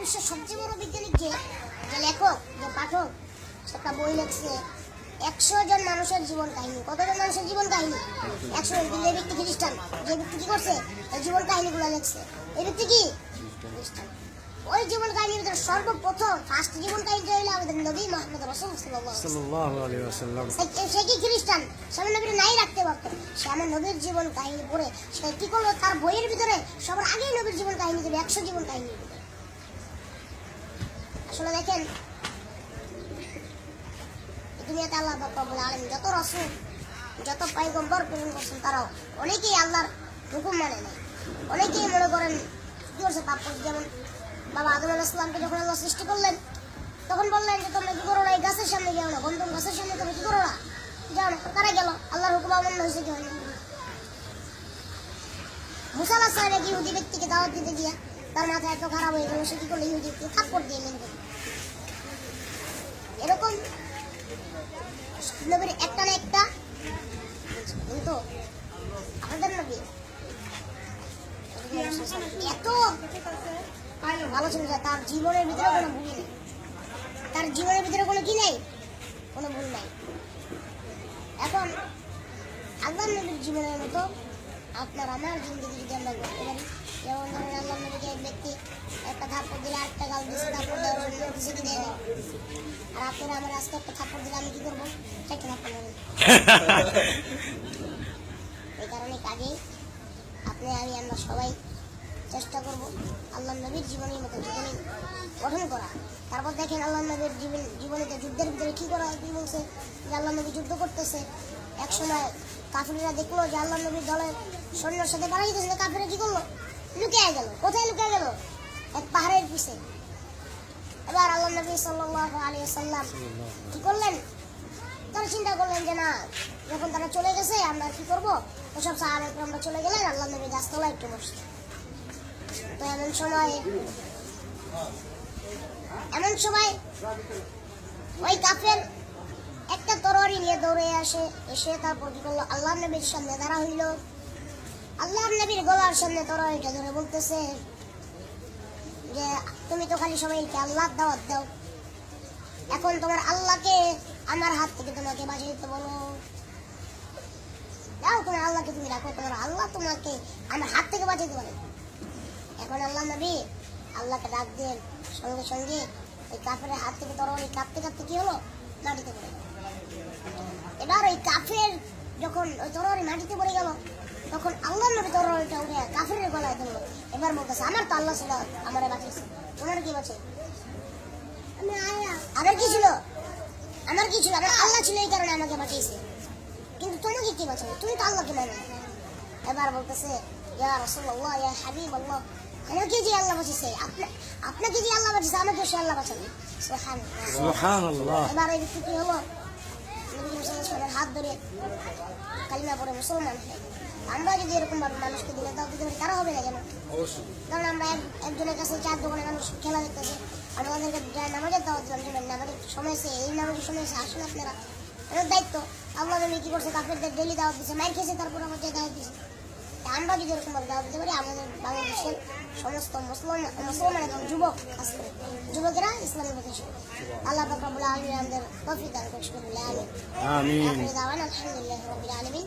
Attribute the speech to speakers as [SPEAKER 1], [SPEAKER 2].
[SPEAKER 1] বিশ্বের সবচেয়ে বড় বিজ্ঞানিক যে যে লেখক যে পাঠক সে একটা বই লিখছে। একশো জন মানুষের জীবন কাহিনী। কতজন মানুষের জীবন কাহিনী? একশো জন। এই ব্যক্তি খ্রিস্টান। যে ব্যক্তি কি করছে? এই জীবন কাহিনীগুলো লিখছে। এই ব্যক্তি কি? খ্রিস্টান। ওই জীবন কাহিনীর ভিতরে সর্বপ্রথম ফার্স্ট জীবন কাহিনী আমাদের নবী মোহাম্মদ রসুল সাল্লাল্লাহু আলাইহি ওয়াসাল্লাম।
[SPEAKER 2] সাল্লাল্লাহু আলাইহি ওয়াসাল্লাম।
[SPEAKER 1] সে- সে কি খ্রিস্টান? সে নবীর নাই রাখতে পারতো। সে আমার নবীর জীবন কাহিনী পড়ে সে কি করল? তার বইয়ের ভিতরে সবার আগে নবীর জীবন কাহিনী দেবে একশো জীবন কাহিনী। আসলে দেখেন? দুনিয়াতে আল্লাহ রব্বুল আলামিন যত রসুল, যত পয়গম্বর প্রেরণ করছেন, তারাও অনেকেই আল্লাহর হুকুম মানে নাই। অনেকেই মনে করেন, কি করছে পাপ করছে? যেমন বাবা আদম আলাহ ইসলামকে যখন আল্লাহ সৃষ্টি করলেন, তখন বললেন যে, তোমরা কি করো না? এই গাছের সামনে যাও না গন্ধম গাছের সামনে তোমরা কি করো না? যাও না। তারা গেল? আল্লাহর হুকুম অমান্য হয়েছে কি হয়নি মুসালা সাহেব ইহুদি ব্যক্তিকে দাওয়াত দিতে গিয়ে তার মাথা এত খারাপ হয়ে গেল, সে কি করল? ইহুদি থাপ্পড় দিয়ে মেরে। এরকম নবীর একটা না একটা কিন্তু আমাদের নবী এত ভালো ছিল তার জীবনের ভিতরে কোনো ভুল নেই। তার জীবনের ভিতরে কোনো কি নেই? কোনো ভুল নাই। এখন আল্লাহ নবীর জীবনের মতো আপনার আমার জিন্দগি যদি আমরা করতে পারি যেমন ধরেন আল্লাহ নবীকে ব্যক্তি একটা থাপ্পড় দিলে আর আপনারা আমার আজকে একটা থাপ্পড় দিলে আমি কি করব চারটে থাপ্পড় এই কারণে কাজে আপনি আমি আমরা সবাই চেষ্টা করব আল্লাহ নবীর জীবনের মতো জীবনী গঠন করা তারপর দেখেন আল্লাহ নবীর জীবন জীবনীতে যুদ্ধের ভিতরে কি করা কি বলছে যে আল্লাহ নবী যুদ্ধ করতেছে এক সময় কাফিরা দেখল যে আল্লাহ নবীর দলের সৈন্যর সাথে পাড়া যেতেছে কাফিরা কি করল? লুকিয়ে গেল, কোথায় লুকিয়ে গেল? এক পাহাড়ের পিছে। এবার আল্লাহ নবী সাল্লাল্লাহু আলাইহি সাল্লাম কি করলেন? তারা চিন্তা করলেন যে না, যখন তারা চলে গেছে, আমরা কি করব? ওসব সাহাবে আমরা চলে গেলেন আল্লাহ নবী গাছতলায় একটু বসে তো এমন সময় এমন সময় ওই কাফের একটা তরবারি নিয়ে দৌড়ে আসে, এসে তারপর কি করল? আল্লাহ নবীর সামনে দাঁড়া হইল। আল্লাহ নবীর গলার সামনে এটা ধরে বলতেছে যে, তুমি তো খালি সবাইকে আল্লাহ দাওয়াত দাও। এখন তোমার আল্লাহকে আমার হাত থেকে তোমাকে বাঁচিয়ে দিতে বলো। দাও তোমার আল্লাহকে তুমি রাখো, তোমার আল্লাহ তোমাকে আমার হাত থেকে বাঁচাইতে পারে এখন আল্লাহ নবী আল্লাহকে ডাক দেন সঙ্গে সঙ্গে ওই কাফের হাত থেকে তোর ওই কাঁপতে কাঁপতে কি হলো? মাটিতে পড়ে এবার ওই কাফের যখন ওই তরবারি মাটিতে পড়ে গেল তরবারিটা উঠে কাফের গলায় ধরলো। এবার বলতেছে আমার তো আল্লাহ ছিল আমার বাঁচিয়েছে। তোমার কি বাঁচে? আমার কি ছিল? আমার কি ছিল? আমার আল্লাহ ছিল এই কারণে আমাকে বাঁচিয়েছে। কিন্তু তোমাকে কি বাঁচাবে? তুমি তো আল্লাহকে মানে এবার বলতেছে ইয়া রাসূলুল্লাহ ইয়া হাবিবাল্লাহ আমাকে যে আল্লাহ বাঁচিয়েছে আপনা- আপনাকে যে আল্লাহ বাঁচিয়েছে আমাকে সে আল্লাহ বাঁচাবে। সুবহানাল্লাহ। এবার এই কি হলো? নবী সাল্লাল্লাহু আলাইহি হাত ধরে কালিমা পড়ে মুসলমান হয়ে। আমরা যদি এরকম ভাবে মানুষকে দিলে তাও দিতে পারি তারা হবে না কেন? কারণ আমরা একজনের কাছে চার দোকানে মানুষ খেলা দেখতেছে আমরা ওদেরকে নামাজের দাওয়াত দিলাম যে নামাজের সময় এসে এই নামাজের সময় এসে আসুন আপনারা। এর দায়িত্ব। আল্লাহ নবী কি করছে কাফেরদের ডেলি দাওয়াত দিচ্ছে মাইর খেয়েছে তারপর আমাদের দাওয়াত দিচ্ছে আমরা যদি এরকম ভাবে দাওয়াত দিতে পারি আমাদের বাংলাদেশের সমস্ত মুসলমান মুসলমান এবং যুবক খাস যুবকেরা ইসলামের প্রতি শিখবে আল্লাহ পাক রব্বুল আলামিন আমাদের তৌফিক দান করুন। আমিন।
[SPEAKER 2] আমিন।
[SPEAKER 1] দাওয়ানা আলহামদুলিল্লাহি আলামিন।